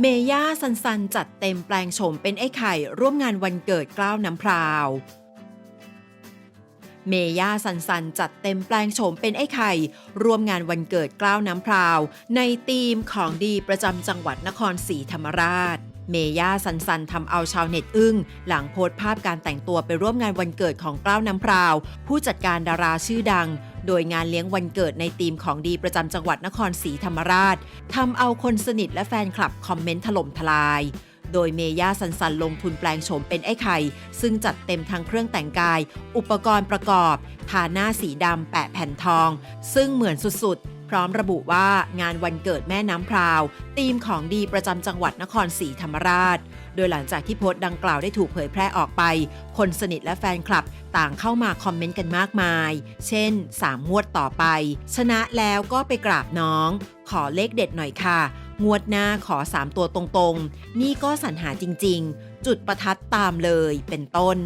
เมย่าซันซันจัดเต็มแปลงโฉมเป็นไอ้ไข่ร่วมงานวันเกิดกล้าวน้ำพราว เมย่าซันซันจัดเต็มแปลงโฉมเป็นไอ้ไข่ร่วมงานวันเกิดกล้าวน้ำพราว ในธีมของดีประจำจังหวัดนครศรีธรรมราช เมย่าซันซันทำเอาชาวเน็ตอึ้ง หลังโพสต์ภาพการแต่งตัวไปร่วมงานวันเกิดของกล้าวน้ำพราว ผู้จัดการดาราชื่อดัง โดยงานเลี้ยงวันเกิดในทีมของดีประจำจังหวัดนครศรีธรรมราชทำเอาคนสนิทและแฟนคลับคอมเมนต์ถล่มทลาย โดยเมย่าสันสันลงทุนแปลงโฉมเป็นไอ้ไข่ ซึ่งจัดเต็มทั้งเครื่องแต่งกาย อุปกรณ์ประกอบ ทาหน้าสีดำแปะแผ่นทอง ซึ่งเหมือนสุดๆ ร้อมระบุว่างานวันเกิดแม่น้ำพราวธีมของดีประจำจังหวัดนครศรีธรรมราช โดยหลังจากที่โพสต์ดังกล่าวได้ถูกเผยแพร่ออกไป คนสนิทและแฟนคลับต่างเข้ามาคอมเมนต์กันมากมาย เช่น 3 งวดต่อไป ชนะแล้วก็ไปกราบน้อง ขอเลขเด็ดหน่อยค่ะ งวดหน้าขอ 3 ตัวตรงๆ นี่ก็สรรหาจริงๆ จุดประทัดตามเลยเป็นต้น